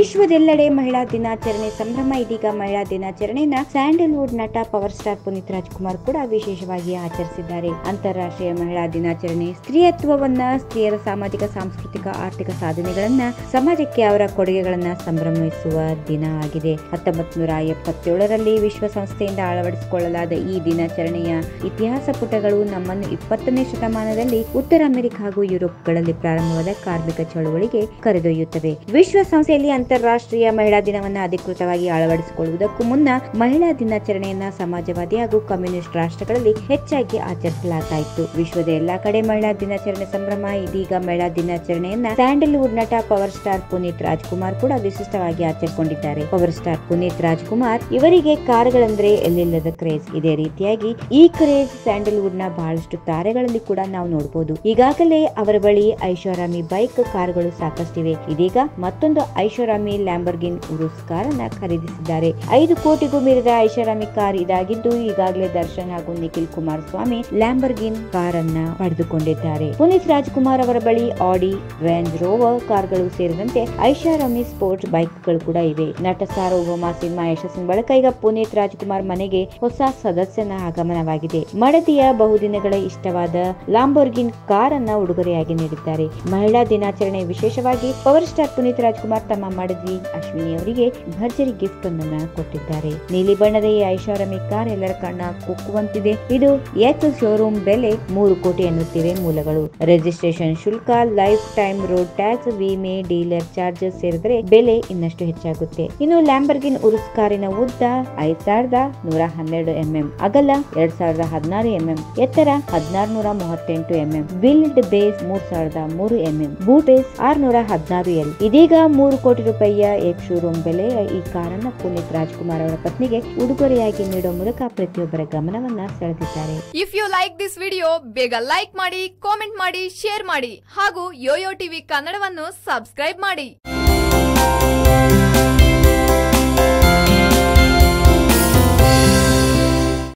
ವಿಶ್ವದೆಲ್ಲೆಡೆ ಮಹಿಳಾ ದಿನಾಚರಣೆ ಸಂಭ್ರಮ, ಇದೀಗ ಮಹಿಳಾ ದಿನಾಚರಣೆಯನ್ನ ಸ್ಯಾಂಡಲ್ವುಡ್ ನಟ, ಪವರ್ ಸ್ಟಾರ್ ಪುನೀತ್ ರಾಜ್ಕುಮಾರ್ ಕೂಡ ವಿಶೇಷವಾಗಿ ಆಚರಿಸಿದ್ದಾರೆ. ಅಂತಾರಾಷ್ಟ್ರೀಯ ಮಹಿಳಾ ದಿನಾಚರಣೆ ಸ್ತ್ರೀಯತ್ವವನ್ನ, ಸ್ತ್ರೀಯರ ಸಾಮಾಜಿಕ, ಸಾಂಸ್ಕೃತಿಕ, ಆರ್ಥಿಕ ಸಾಧನೆಗಳನ್ನ, ಸಮಾಜಕ್ಕೆ ಅವರ ಕೊಡುಗೆಗಳನ್ನ ಸಂಭ್ರಮಿಸುವ ದಿನ ಆಗಿದೆ. ಹತ್ತೊಂಬತ್ ನೂರ ಎಪ್ಪತ್ತೇಳರಲ್ಲಿ ವಿಶ್ವಸಂಸ್ಥೆಯಿಂದ ಅಳವಡಿಸಿಕೊಳ್ಳಲಾದ ಈ ದಿನಾಚರಣೆಯ ಇತಿಹಾಸ ಪುಟಗಳು ನಮ್ಮನ್ನು ಇಪ್ಪತ್ತನೇ ಶತಮಾನದಲ್ಲಿ ಉತ್ತರ ಅಮೆರಿಕ ಹಾಗೂ ಯುರೋಪ್ಗಳಲ್ಲಿ ಪ್ರಾರಂಭವಾದ ಕಾರ್ಮಿಕ ಚಳುವಳಿಗೆ ಕರೆದೊಯ್ಯುತ್ತವೆ. ವಿಶ್ವಸಂಸ್ಥೆಯಲ್ಲಿ ಅಂತಾರಾಷ್ಟ್ರೀಯ ಮಹಿಳಾ ದಿನವನ್ನ ಅಧಿಕೃತವಾಗಿ ಅಳವಡಿಸಿಕೊಳ್ಳುವುದಕ್ಕೂ ಮುನ್ನ ಮಹಿಳಾ ದಿನಾಚರಣೆಯನ್ನ ಸಮಾಜವಾದಿ ಹಾಗೂ ಕಮ್ಯುನಿಸ್ಟ್ ರಾಷ್ಟ್ರಗಳಲ್ಲಿ ಹೆಚ್ಚಾಗಿ ಆಚರಿಸಲಾಗ್ತಾ ಇತ್ತು ವಿಶ್ವದ ಎಲ್ಲಾ ಕಡೆ ಮಹಿಳಾ ದಿನಾಚರಣೆ ಸಂಭ್ರಮ, ಇದೀಗ ಮಹಿಳಾ ದಿನಾಚರಣೆಯನ್ನ ಸ್ಯಾಂಡಲ್ವುಡ್ ನಟ ಪವರ್ ಸ್ಟಾರ್ ಪುನೀತ್ ರಾಜ್ಕುಮಾರ್ ಕೂಡ ವಿಶಿಷ್ಟವಾಗಿ ಆಚರಿಸಿಕೊಂಡಿದ್ದಾರೆ. ಪವರ್ ಸ್ಟಾರ್ ಪುನೀತ್ ರಾಜ್ಕುಮಾರ್ ಇವರಿಗೆ ಕಾರುಗಳಂದ್ರೆ ಎಲ್ಲಿಲ್ಲದ ಕ್ರೇಜ್. ಇದೇ ರೀತಿಯಾಗಿ ಈ ಕ್ರೇಜ್ ಸ್ಯಾಂಡಲ್ವುಡ್ನ ಬಹಳಷ್ಟು ತಾರೆಗಳಲ್ಲಿ ಕೂಡ ನಾವು ನೋಡಬಹುದು ಈಗಾಗಲೇ ಅವರ ಬಳಿ ಐಷಾರಾಮಿ ಬೈಕ್ ಕಾರುಗಳು ಸಾಕಷ್ಟಿವೆ. ಇದೀಗ ಮತ್ತೊಂದು ಐಷಾರಾಮಿ ಲ್ಯಾಂಬರ್ಗಿನ್ ಉರುಸ್ ಕಾರನ್ನ ಖರೀದಿಸಿದ್ದಾರೆ. ಐದು ಕೋಟಿಗೂ ಮೀರಿದ ಐಷಾರಾಮಿ ಕಾರ್ ಇದಾಗಿದ್ದು, ಈಗಾಗಲೇ ದರ್ಶನ್ ಹಾಗೂ ನಿಖಿಲ್ ಕುಮಾರ್ ಸ್ವಾಮಿ ಲ್ಯಾಂಬರ್ಗಿನ್ ಕಾರನ್ನ ಪಡೆದುಕೊಂಡಿದ್ದಾರೆ. ಪುನೀತ್ ರಾಜ್ಕುಮಾರ್ ಅವರ ಬಳಿ ಆಡಿ, ರೇಂಜ್ ರೋವರ್ ಕಾರ್ಗಳು ಸೇರಿದಂತೆ ಐಷಾರಾಮಿ ಸ್ಪೋರ್ಟ್ಸ್ ಬೈಕ್ಗಳು ಕೂಡ ಇವೆ. ನಟ ಸಾರ್ವಭೌಮ ಸಿನಿಮಾ ಯಶಸ್ಸಿನ ಬಳಿಕ ಈಗ ಪುನೀತ್ ರಾಜ್ಕುಮಾರ್ ಮನೆಗೆ ಹೊಸ ಸದಸ್ಯನ ಆಗಮನವಾಗಿದೆ. ಮಡದಿಯ ಬಹುದಿನಗಳ ಇಷ್ಟವಾದ ಲಾಂಬೋರ್ಗಿನ್ ಕಾರ್ ಅನ್ನ ಉಡುಗೊರೆಯಾಗಿ ನೀಡಿದ್ದಾರೆ. ಮಹಿಳಾ ದಿನಾಚರಣೆ ವಿಶೇಷವಾಗಿ ಪವರ್ ಸ್ಟಾರ್ ಪುನೀತ್ ರಾಜ್ಕುಮಾರ್ ತಮ್ಮ ಮಡದಿ ಅಶ್ವಿನಿ ಅವರಿಗೆ ಭರ್ಜರಿ ಗಿಫ್ಟ್ ಒಂದನ್ನ ಕೊಟ್ಟಿದ್ದಾರೆ. ನೀಲಿ ಬಣ್ಣದ ಈ ಐಷಾರಾಮಿ ಕಾರ್ ಎಲ್ಲರ ಕಣ್ಣ ಕುಕ್ಕುವಂತಿದೆ. ಇದು ಎಚ್ ಶೋರೂಮ್ ಬೆಲೆ ಮೂರು ಕೋಟಿ ಎನ್ನುತ್ತಿವೆ ಮೂಲಗಳು. ರಿಜಿಸ್ಟ್ರೇಷನ್ ಶುಲ್ಕ, ಲೈಫ್ ಟೈಮ್ ರೋಡ್ ಟ್ಯಾಕ್ಸ್, ವಿಮೆ, ಡೀಲರ್ ಚಾರ್ಜಸ್ ಸೇರಿದ್ರೆ ಬೆಲೆ ಇನ್ನಷ್ಟು ಹೆಚ್ಚಾಗುತ್ತೆ. ಇನ್ನು ಲ್ಯಾಂಬರ್ಗಿನ್ ಉರುಸ್ ಕಾರಿನ ಉದ್ದ ಐದ್ ಸಾವಿರದ ನೂರ ಹನ್ನೆರಡು ಎಂಎಂ, ಅಗಲ ಎರಡ್ ಸಾವಿರದ ಹದಿನಾರು ಎಂಎಂ, ಎತ್ತರ ಹದಿನಾರು ನೂರ ಮೂವತ್ತೆಂಟು ಎಂಎಂ, ಬಿಲ್ಡ್ ಬೇಸ್ ಮೂರ್ ಸಾವಿರದ ಮೂರು ಎಂಎಂ, ಬೂಟ್ ಬೇಸ್ ಆರ್ನೂರ ಹದಿನಾರು ಎಲ್. ಇದೀಗ ಮೂರು ಕೋಟಿ ರೂಪಾಯಿಯ ಎಕ್ ಶೋರೂಮ್ ಬೆಲೆಯ ಈ ಕಾರನ್ನ ಪುನೀತ್ ರಾಜ್ಕುಮಾರ್ ಅವರ ಪತ್ನಿಗೆ ಉಡುಗೊರೆಯಾಗಿ ನೀಡುವ ಮೂಲಕ ಪ್ರತಿಯೊಬ್ಬರ ಗಮನವನ್ನ ಸೆಳೆದಿದ್ದಾರೆ. If you like this video ಬೇಗ ಲೈಕ್ ಮಾಡಿ ಕಾಮೆಂಟ್ ಮಾಡಿ ಶೇರ್ ಮಾಡಿ ಹಾಗೂ ಯೋಯೋ ಟಿವಿ ಕನ್ನಡವನ್ನು ಸಬ್ಸ್ಕ್ರೈಬ್ ಮಾಡಿ.